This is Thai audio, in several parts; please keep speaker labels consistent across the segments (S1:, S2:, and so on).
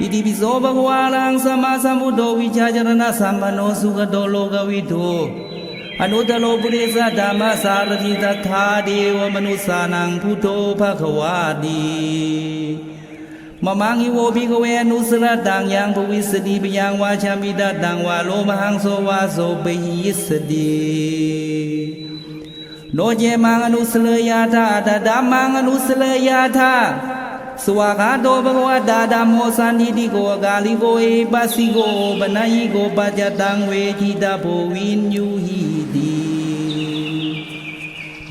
S1: อิติปิโสภะคะวะอะระหังสัมมาสัมพุทโธวิชาจารณะสัมปันโนสุขโตโลกวิทูอนุตโลปุริสธรรมสารติตถาเดวมนุสสานังพุทโธภะคะวาติมมังอิโวภิกเวอนุสรตังยังภวิสติปยังวาชามิตตังวาโลมหังโสวาโสปหิสติโนเจมังอนุสเลยาธาตดามังอนุสเลยาธา สวากาโตภควตาดามโมสันติติโกกาลิโกเอปัสสิโกปนัยโกปัจจตังเวทิตาโพวินยูหิติ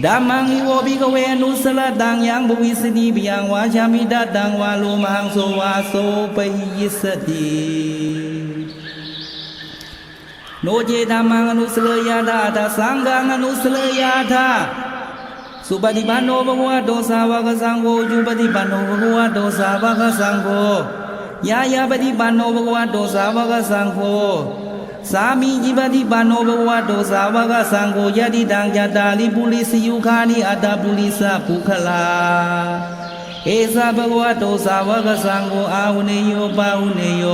S1: ဓမ္မံဤဝဘိကဝေအနုစလတံယံဘဝိစတိပယံဝါချာမိတတံဝါလိုမဟံသောဝါသောပဟိယစ္စတိနောကျေဓမ္မံအနုစလယတာတသံဃံအနုစလယတာ สุปฏิปันโนภควะโตสาวกสังโฆยุปฏิปันโนภควะโตสาวกสังโฆยายาปฏิปันโนภควะโตสาวกสังโฆสามีจิปฏิปันโนภควะโตสาวกสังโฆยติตังยตาลิปุริสยุคานิอัตตาปุริสะภุคลาเอสาภควะโตสาวกสังโฆอาหุเนโยปาวุเนโย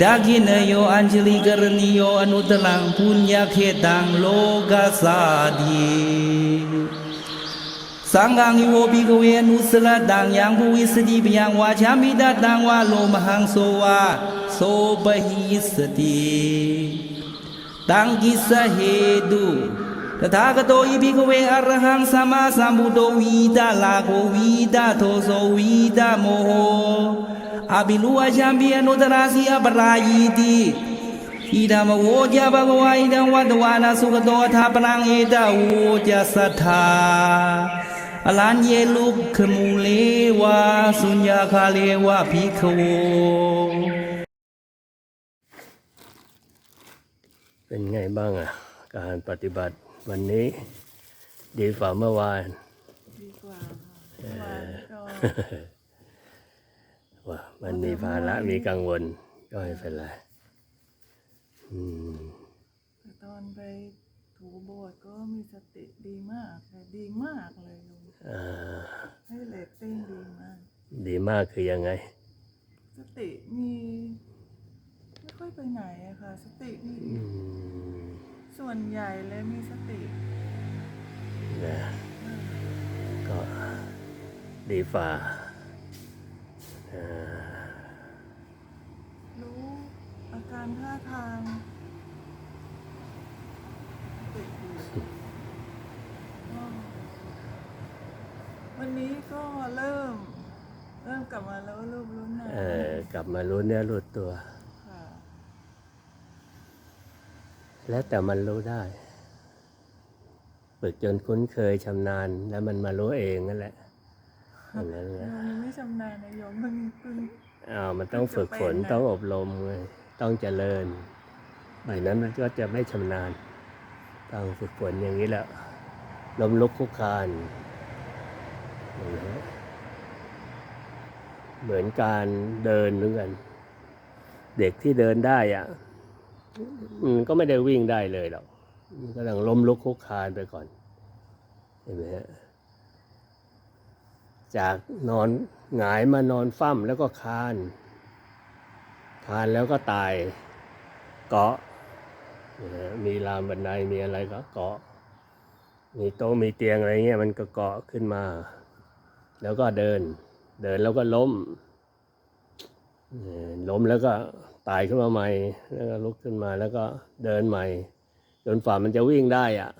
S1: ดากินโยอัญชลิกรณิโยอนุตลังพุญญาเขตังโลกาสาดี သံဃံဤဝပိကဝေအနုစလတံယံဘုဝိစတိပယံဝါချာမိတတံဝါလောမဟံသောဝါသောပဟိစတိတံကိစဟေတု တထာဂတောဤပိကဝေအရဟံသမ္မာသမ္ဗုဒ္ဓဝိဒလာကိုဝိဒသောသောဝိဒမောဟအဘိလူဝချံပိအနုတရာစီအပရာယီတိဣဒံမဝောကြဘဂဝါဣဒံဝတ္တဝါနာသုခတောအထာပရံဧတဝောကြသတ္ထာ อลานเยลุกขมูเลวาสุญญาคาเลวาพิโว
S2: เป็นไงบ้างอะ การปฏิบัติวันนี้ ดีกว่าเมื่อวาน
S3: ดีกว่าว่า
S2: มันมีภาระมีกังวลก็ไม่เป็นไรอืม
S3: ตอนไปถูโบสถ์ก็มีสติดีมากเลยดีมากเลย ให้เลตติ้งดีมาก
S2: ดีมากคือยังไง
S3: สติมีไม่ค่อยไปไหนอะค่ะ สติมี
S2: อืม
S3: ส่วนใหญ่เลยมีสติ
S2: นะก็ดีฝ่าอ่า
S3: รู้อาการท่าทางสติดีก็ วันนี้ก็เริ่ม เริ่มกลับมาแล้วรูปรู้หนา
S2: เออกลับมารู้เนื้อรู้ตัว
S3: ค่ะ
S2: แล้วแต่มันรู้ได้ ฝึกจนคุ้นเคยชำนาญ แล้วมันมารู้เองนั่นแหละอย่างนั้นแหละ
S3: โยมยังไม่ชำนาญนะโยมเพิ่งเพิ่ง
S2: อ้าวมันต้องฝึกฝน
S3: จะเป็นนะ
S2: ต้องอบรมไงต้องเจริญไม่นั้นมันก็จะไม่ชำนาญ ต้องฝึกฝนอย่างนี้แหละล้มลุกคลุกคลานอย่างนี้ เหมือนการเดินเหมือนกัน เด็กที่เดินได้อะมันก็ไม่ได้วิ่งได้เลยหรอกมันก็ต้องล้มลุกคุกคานไปก่อน เห็นไหมฮะจากนอนหงายมานอนฟั่มแล้วก็คาน คานแล้วก็ตาย เกาะนะฮะมีรามบันไดมีอะไรก็เกาะ มีโต๊ะมีเตียงอะไรเงี้ยมันก็เกาะขึ้นมา แล้วก็เดิน เดินแล้วก็ล้มเออล้มแล้วก็ตายขึ้นมาใหม่ แล้วก็ลุกขึ้นมาแล้วก็เดินใหม่ จนฝ่ามันจะวิ่งได้อะ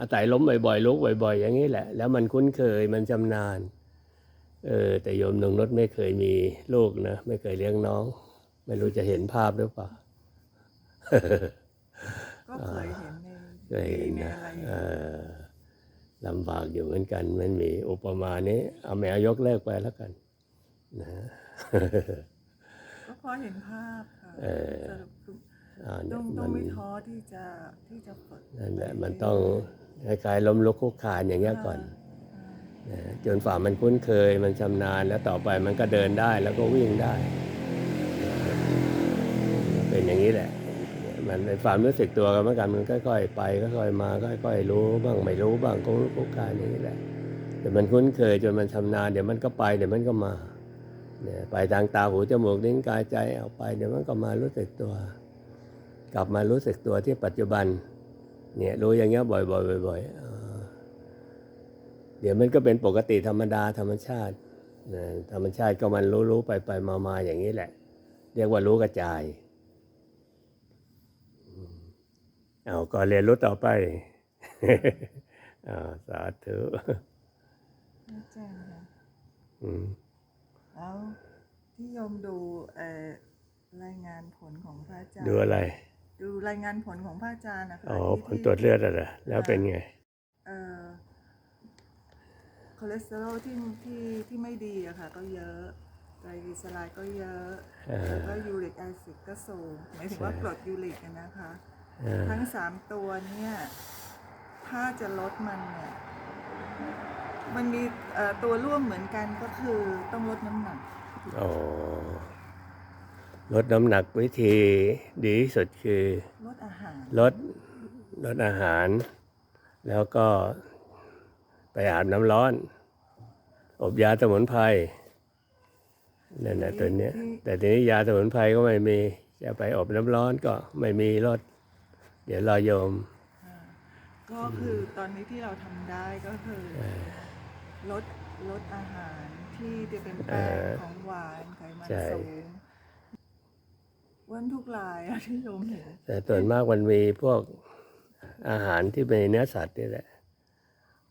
S2: อาศัยล้มบ่อยๆลุกบ่อย ๆ อย่างนี้แหละ แล้วมันคุ้นเคยมันชำนาญเออแต่โยมนงนดไม่เคยมีลูกนะไม่เคยเลี้ยงน้อง ไม่รู้จะเห็นภาพหรือเปล่า
S3: ก็เคยเห็นใน
S2: เคยเห็น
S3: ใน
S2: นะ
S3: อะไร
S2: เออ ลำบากอยู่เหมือนกัน มันมีอุปมานี้เอาแมวยกเลิกไปแล้วกันนะ
S3: ก็พอเห็นภาพค่ะ
S2: เออ
S3: สรุปคือ
S2: อ่า
S3: ต้
S2: เนี่
S3: อยงต้
S2: มั
S3: อง
S2: น
S3: ไม่ท้อที่จะที่จะฝึก
S2: นั่นแหละมันต้องคล้ายๆล้มลุกคลุกคลานอย่างเงี้ยก่อน
S3: อ่า
S2: นะจนฝ่ามันคุ้นเคยมันชำนาญแล้วต่อไปมันก็เดินได้แล้วก็วิ่งได้ เป็นอย่างนี้แหละ มันในความรู้สึกตัวกันเหมือนกันมันค่อย ๆ ไปค่อยๆมาค่อย ๆ รู้บ้างไม่รู้บ้างก็รู้โครงการอย่างนี้แหละแต่มันคุ้นเคยจนมันชำนาญเดี๋ยวมันก็ไปเดี๋ยวมันก็มาเนี่ยไปทางตาหูจมูกลิ้นกายใจเอาไปเดี๋ยวมันก็มารู้สึกตัว กลับมารู้สึกตัวที่ปัจจุบัน เนี่ยรู้อย่างเงี้ยบ่อยๆบ่อยๆเดี๋ยวมันก็เป็นปกติธรรมดาธรรมชาติธรรมชาติก็มันรู้ๆไปไปๆมาๆอย่างนี้แหละ เรียกว่ารู้กระจายอืม เอาก็เรียนรู้ต่อไปอ่าสาธุ
S3: อาจารย์ค่ะ
S2: อืม
S3: แล้วที่โยมดูเอ่อรายงานผลของพระอาจารย์
S2: ดูอะไร
S3: ดูรายงานผลของพระอาจารย์นะคะ
S2: อ๋อ
S3: ที่
S2: ผลตรวจเลือดอะไรแล้วเป็นไง
S3: เอ่อคอเลสเตอรอลที่ที่ที่ไม่ดีอะค่ะ ก็เยอะไตรกลีเซอไรด์ก็เยอะ
S2: อ่า
S3: แล้วก็ยูริกแอซิดก็สูงหมายถึงว่า
S2: ใช่
S3: กรดยูริกอะนะคะ
S2: อ่า
S3: ทั้งสามตัวเนี่ย ถ้าจะลดมันเนี่ย มันมีเอ่อตัวร่วมเหมือนกันก็คือต้องลดน้ำหนัก
S2: อ๋อลดน้ำหนักวิธีดีที่สุดคือ
S3: ลดอาหาร
S2: ลดลดอาหาร แล้วก็ไปอาบน้ำร้อน อบยาสมุนไพรนั่นนะตัวเนี้ยแต่ทีนี้ยาสมุนไพรก็ไม่มี จะไปอบน้ำร้อนก็ไม่มีลด เดี๋ยวรอโยม
S3: อ่าก็คือตอนนี้ที่เราทำได้ก็คือลดลดอาหารที่จะเป็นแป้ง
S2: เออ
S3: ของหวานไขมัน
S2: ใช่
S3: สูงอ้วันทุกรายอะที่โยมเห็น
S2: แต่ส่วนมากมันมีพวกอาหารที่เป็นเนื้อสัตว์นี่แหละ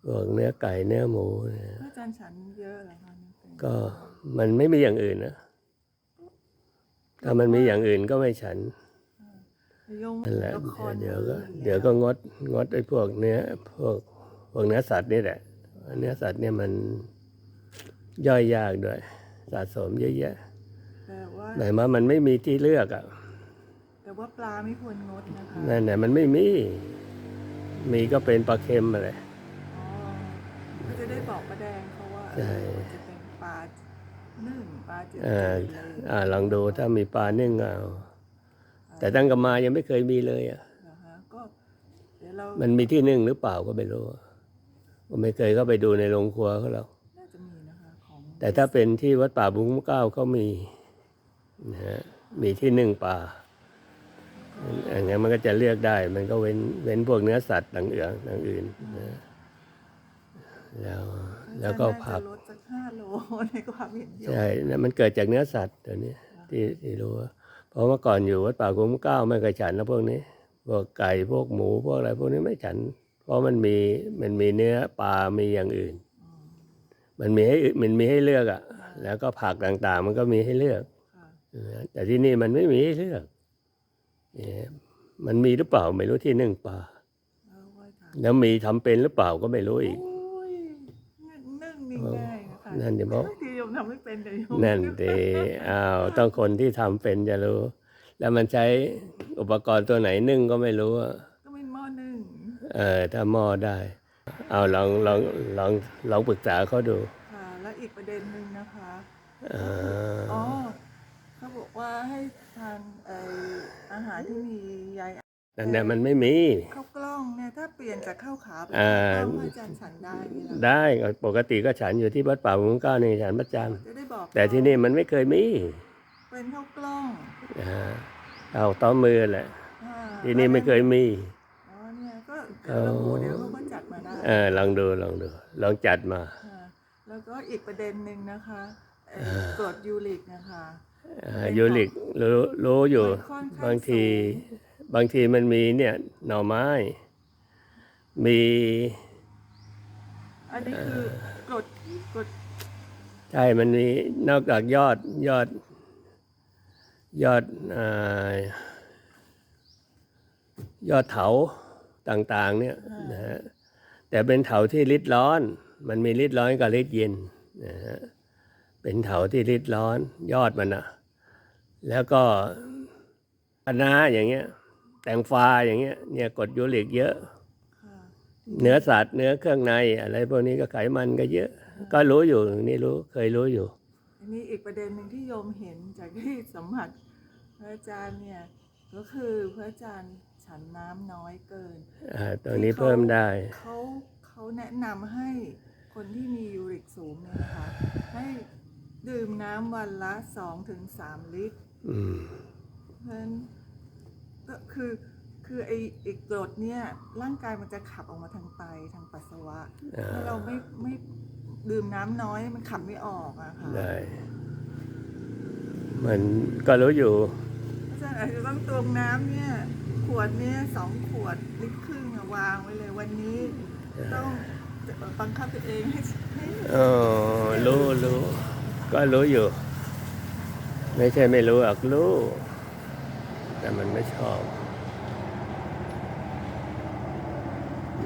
S2: พวกเนื้อไก่เนื้อหมูเนี่ย
S3: พระอาจารย์ฉันเยอะเหรอคะเนี่ยเป็น
S2: ก็มันไม่มีอย่างอื่นนะถ้ามันมีอย่างอื่นก็ไม่ฉัน
S3: โยม
S2: นั่นแหละ
S3: ละคร
S2: เดี๋ยวก็
S3: มือ
S2: เดี๋ยวก็งดงดไอ้พวกเนื้อพวกพวกเนื้อสัตว์นี่แหละเนื้อสัตว์เนี่ยมันย่อยยากด้วย สะสมเยอะแยะ
S3: แต่ว่า
S2: ไหนมามันไม่มีที่เลือกอะ
S3: แต่ว่าปลาไม่ควรงดนะคะ
S2: นั่นแหละมันไม่มี มีก็เป็นปลาเค็มอะไร
S3: อ๋อก็จะได้บอกประแดงเขาว่า
S2: ใช่
S3: เออจะเป็นปลานึ่งปลาจืด
S2: อ่า
S3: เลย
S2: อ่าลองดูถ้ามีปลานึ่งเอา แต่ตั้งกนมายังไม่เคยมีเลยอะ
S3: เหรอคะก็เดี๋ยวเรา
S2: มันมีที่นึ่งหรือเปล่าก็ไม่รู้ผมไม่เคยเข้าไปดูในโรงครัวเขาหรอก
S3: น่าจะมีนะคะของ
S2: แต่ถ้าเป็นที่วัดป่าบุ้งเก้าเขามีนะฮะมีที่นึ่งปลาอย่างงั้นมันก็จะเลือกได้ มันก็เว้นเว้นพวกเนื้อสัตว์ต่างเอื่องต่างอื่นนะแล้วแล้วก็ผัก
S3: น่าจะลดสักห้าโลในความเห็นโยม
S2: ใช่นะมันเกิดจากเนื้อสัตว์ตัวนี้ที่ที่รู้ว่า เพราะเมื่อก่อนอยู่วัดป่าคุ้มเก้าไม่เคยฉันนะพวกนี้พวกไก่พวกหมูพวกอะไรพวกนี้ไม่ฉัน เพราะมันมีมันมีเนื้อปลามีอย่างอื่น มันมีให้มันมีให้เลือกอะ แล้วก็ผักต่างๆ มันก็มีให้เลือก
S3: ค่ะ
S2: นะแต่ที่นี่มันไม่มีให้เลือกเนี่ยมันมีหรือเปล่าไม่รู้ที่นึ่งปลา
S3: เอาไว้ค่ะ
S2: แล้วมีทำเป็นหรือเปล่าก็ไม่รู้อีก
S3: โอ้ยนึ่งนี่ง่ายนะคะ
S2: นั่นเดี๋ยวบอก
S3: ที่โยมทำไม่เป็นเดี๋ยวโยม
S2: นั่นเดอ้าวต้องคนที่ทำเป็นจะรู้ แล้วมันใช้อุปกรณ์ตัวไหนนึ่งก็ไม่รู้อะ
S3: ก็เป็นหม้อนึ่ง
S2: เออถ้าหม้อได้ เอาลองลองลองลองปรึกษาเขาดู
S3: ค่ะ แล้วอีกประเด็นหนึ่งนะคะ
S2: อ่
S3: อ๋อาเขาบอกว่าให้ทานไออาหารที่มีใย
S2: นั่นแหละมันไม่มี
S3: ข้าวกล้องเนี่ยถ้าเป ลี่ยนจากข้าวขาวเป็น
S2: อ่า
S3: ข้าวกล้องพระอาจารย์ฉันได้ไหมล่ะ
S2: ได้ปกติก็ฉันอยู่ที่วัดป่าบุงเก้านี่ฉันประจ
S3: จะได้บอกำ
S2: แต่ที่นี่มันไม่เคยมี
S3: เป็นข้าวกล้อง
S2: อ่าเอาต้อมมือแหละ
S3: อ่า
S2: ที่นี่ไม่เคยมี
S3: อ๋อเนี่ยก็เดี๋ยวเราเดี๋ยวเขาก็จัดมาได้
S2: เออลองดูลองดูลองจัดมา
S3: ค่ะแล้วก็อีกประเด็นหนึ่งนะคะไอ้
S2: อ่า
S3: กรดยูริกนะคะ
S2: อ่ายูริกรู้รู้อยู่
S3: มันค่อนข้าง
S2: บางที
S3: สู
S2: บางทีมันมีเนี่ยหน่อไม้ มี
S3: อันนี้คือกรดกรด
S2: ใช่มันมีนอกจากยอดยอด ยอดอายอดเถาต่างๆ เนี่ยนะฮะแต่เป็นเถาที่ริดร้อน มันมีริดร้อนกับริดเย็นนะฮะเป็นเถาที่ริดร้อนยอดมันอะแล้วก็คะน้าอย่างเงี้ย แตงฟ้าอย่างเงี้ยเนี่ยกรดยูริกเยอะ
S3: ค่ะ
S2: เนื้อสัตว์เนื้อเครื่องในอะไรพวกนี้ก็ไขมันก็เยอะ ก็รู้อยู่นี่รู้เคยรู้อยู่
S3: อันนี้อีกประเด็นหนึ่งที่โยมเห็นจากที่สัมผัสพระอาจารย์เนี่ยก็คือพระอาจารย์ฉันน้ำน้อยเกิน
S2: อ่าตัวนี้เพิ่มได้
S3: เขาเขาแนะนำให้คนที่มียูริกสูงเนี่ยนะคะให้ดื่มน้ำวันละสองถึงสามลิตร
S2: อืม
S3: เพราะฉะนั้นก็คือ คือไอ้ไอ้กรดเนี่ยร่างกายมันจะขับออกมาทางไตทางปัสสาวะ
S2: อ่า
S3: ถ้าเราไม่ไม่ดื่มน้ำน้อยมันขับไม่ออกอะค่ะ
S2: ได้มันก็รู้อยู่
S3: เพราะฉะนั้นอาจจะต้องตวงน้ำเนี่ยขวดเนี่ยสองขวดลิตรครึ่งอะวางไว้เลยวันนี้ ต้องบังคับตัวเองให้ให้
S2: อ๋อรู้รู้ก็รู้อยู่ ไม่ใช่ไม่รู้หรอกรู้ แต่มันไม่ชอบ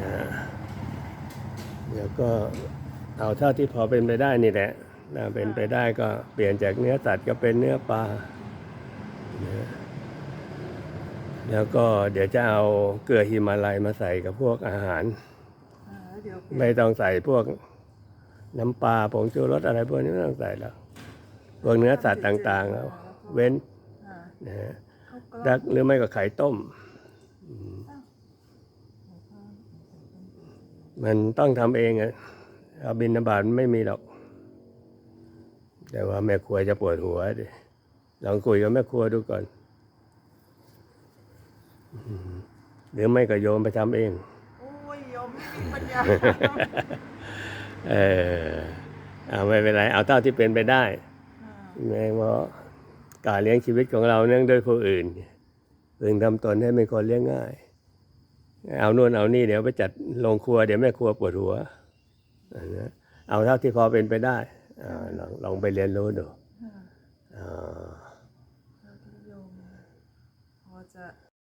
S2: นะ เดี๋ยวก็เอาเท่าที่พอเป็นไปได้นี่แหละถ้าเป็นไปได้ก็เปลี่ยนจากเนื้อสัตว์ก็เป็นเนื้อปลานะแล้วก็เดี๋ยวจะเอาเกลือฮิมาลัยมาใส่กับพวกอาหาร
S3: อ่าแล้วเดี๋ยวเปลี่ยน
S2: ไม่ต้องใส่พวกน้ำปลาผงชูรสอะไรพวกนี้ไม่ต้องใส่แล้วพวกเนื้อสัตว์ต่างๆเอาเว้น
S3: อ่า
S2: นะฮะ
S3: เขาก็
S2: ดักหรือไม่ก็ไข่ต้ม มันต้องทำเองอะเอาบินนบาตไม่มีหรอก แต่ว่าแม่ครัวจะปวดหัวดิลองคุยกับแม่ครัวดูก่อนอืมหรือไม่ก็โยมไปทำเอง
S3: โอ้ยยอมไม่มีปัญญา
S2: เออเอาไม่เป็นไร เอาเท่าที่เป็นไปได้
S3: อ่า
S2: แม้ว่าการเลี้ยงชีวิตของเราเนื่องด้วยผู้อื่นพึงทำตนให้เป็นคนเลี้ยงง่าย เอานู่นเอานี่เดี๋ยวไปจัดโรงครัวเดี๋ยวแม่ครัวปวดหัวนะเอาเท่าที่พอเป็นไปได้อลองลองไปเรียนรู้ดูอ่า